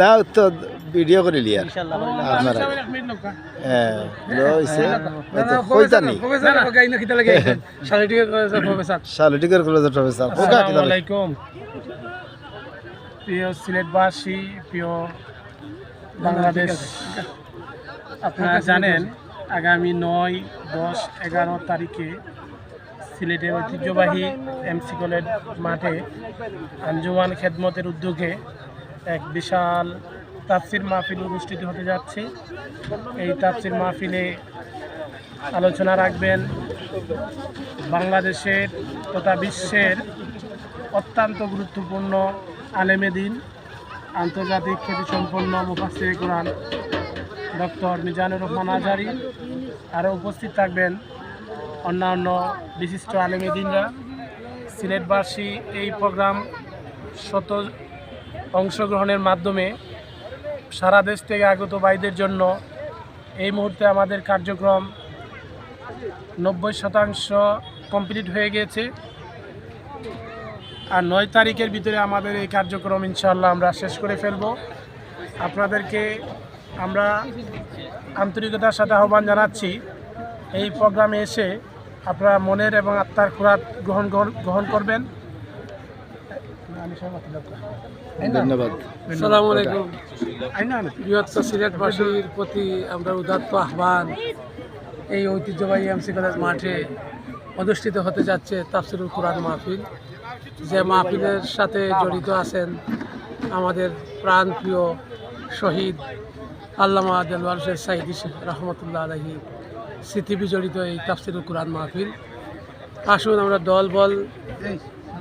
না তো ভিডিও করে লিয়ার আপনারা। হ্যাঁ কইতানি। শালটিকের কলেজের প্রফেসর কোকা আলাইকুম প্রিয় সিলেটবাসী প্রিয় বাংলাদেশ আপনারা জানেন আগামী নয় দশ এগারো তারিখে সিলেটের ঐতিহ্যবাহী এমসি কলেজ মাঠে আঞ্জুমান খেদমতের উদ্যোগে এক বিশাল তাফসির মাহফিল অনুষ্ঠিত হতে যাচ্ছে। এই তাফসির মাহফিলে আলোচনা রাখবেন বাংলাদেশের তথা বিশ্বের অত্যন্ত গুরুত্বপূর্ণ আলেমেদিন আন্তর্জাতিক খ্যাতিসম্পন্ন মুফাসির কোরআন ডক্টর মিজানুর রহমান আজারি। আরও উপস্থিত থাকবেন অন্যান্য বিশিষ্ট আলেমেদিনরা সিলেটবাসী এই প্রোগ্রাম শত অংশগ্রহণের মাধ্যমে সারা দেশ থেকে আগত ভাইদের জন্য এই মুহূর্তে আমাদের কার্যক্রম নব্বই শতাংশ কমপ্লিট হয়ে গিয়েছে। আর নয় তারিখের ভিতরে আমাদের এই কার্যক্রম ইনশাল্লাহ আমরা শেষ করে ফেলব। আপনাদেরকে আমরা আন্তরিকতার সাথে আহ্বান জানাচ্ছি। এই প্রোগ্রামে এসে আপনারা মনের এবং আত্মার খোরাক গ্রহণ কর- গ্রহণ করবেন। ধন্যবাদ। আসসালামু আলাইকুম। বৃহত্তর সিলেটবাসীর প্রতি আমরা উদাত্ত আহ্বান এই ঐতিহ্যবাহী এমসি কলেজ মাঠে অনুষ্ঠিত হতে যাচ্ছে তাফসিরুল কোরআন মাহফিল। যে মাহফিলের সাথে জড়িত আছেন আমাদের প্রাণপ্রিয় শহীদ আল্লামা দেলওয়ার শেখ সাইদি রহমতুল্লাহ আলহী স্মৃতি বিজড়িত এই তাফসিরুল কোরআন মাহফিল। আসুন আমরা দল বল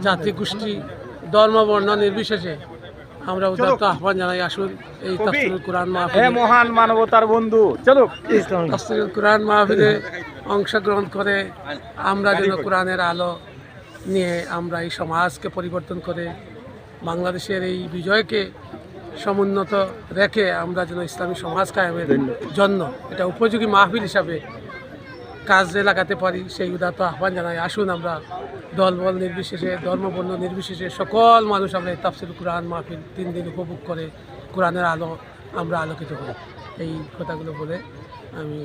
জাতি গোষ্ঠী ধর্ম বর্ণ নির্বিশেষে আমরা উদাত্ত আহ্বান জানাই আসুন এই তাফসিরুল কোরআন মাহফিল মহান মানবতার বন্ধু চলো তাফসিরুল কোরআন মাহফিলে অংশগ্রহণ করে আমরা যেন কোরআনের আলো নিয়ে আমরা এই সমাজকে পরিবর্তন করে বাংলাদেশের এই বিজয়কে সমুন্নত রেখে আমরা যেন ইসলামী সমাজ কায়েমের জন্য এটা উপযোগী মাহফিল হিসাবে কাজে লাগাতে পারি সেই উদাত্ত আহ্বান জানাই। আসুন আমরা দলবল নির্বিশেষে ধর্মবর্ণ নির্বিশেষে সকল মানুষ আমরা এই তাফসিল কোরআন মাহফিল তিন দিন উপভোগ করে কোরআনের আলো আমরা আলোকিত করি। এই কথাগুলো বলে আমি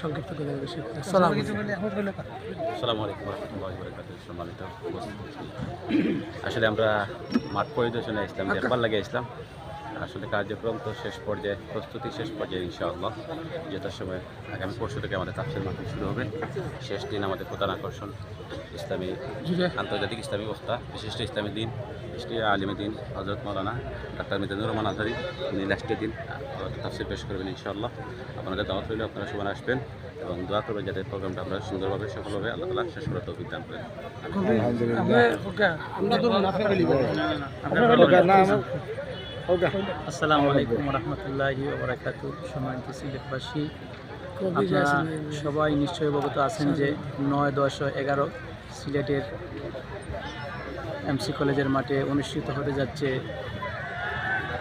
সংক্ষিপ্ত করে দেবো সালাম আলাইকুম। সম্মানিত আসলে আমরা মাঠ পরিদর্শনে ইসলাম দেখবার লাগে ইসলাম আসলে কার্যক্রম তো শেষ পর্যায়ে প্রস্তুতি শেষ পর্যায়ে ইনশাআল্লাহ। যেটার সময় আগামী পরশু থেকে আমাদের তাফসিল মাহফিল শুরু হবে। শেষ দিন আমাদের প্রধান আকর্ষণ ইসলামী আন্তর্জাতিক ইসলামী বক্তা বিশিষ্ট ইসলামী দিন বিশিষ্ট আলিমী দিন হজরত মৌলানা ডাক্তার মিজানুর রহমান আজহারি উনি লাস্টের দিন তাফসিল পেশ করবেন ইনশাআল্লাহ। আপনাদের দাওয়াত রইলে আপনারা সবাই আসবেন এবং দোয়া করবেন যাতে প্রোগ্রামটা আমরা সুন্দরভাবে সফলভাবে আল্লাহ তালা শেষ করে তৌফিক দান করেন। আসসালামু আলাইকুম রহমতুল্লাহি ওবরাকাতু। সম্মানিত সিলেটবাসী আপনারা সবাই নিশ্চয়ই অবগত আছেন যে নয় দশ এগারো সিলেটের এমসি কলেজের মাঠে অনুষ্ঠিত হতে যাচ্ছে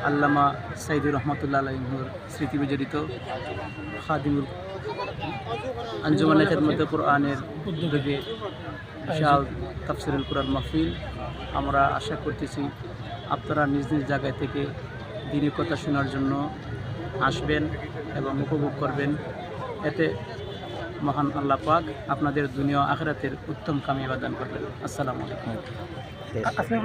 আল্লামা সাইদুর রহমতুল্লাহ আলহিমুর স্মৃতি বিজড়িত খাদিমুল আঞ্জুমানের খেদমতে কোরআনের উদ্যোগে বিশাল তাফসিরুল কোরআন মাহফিল। আমরা আশা করতেছি আপনারা নিজ নিজ জায়গায় থেকে দিনের কথা শোনার জন্য আসবেন এবং উপভোগ করবেন। এতে মহান আল্লাহ পাক আপনাদের দুনিয়া আখরাতের উত্তম কামিয়াবা দান করবেন। আসসালামু আলাইকুম।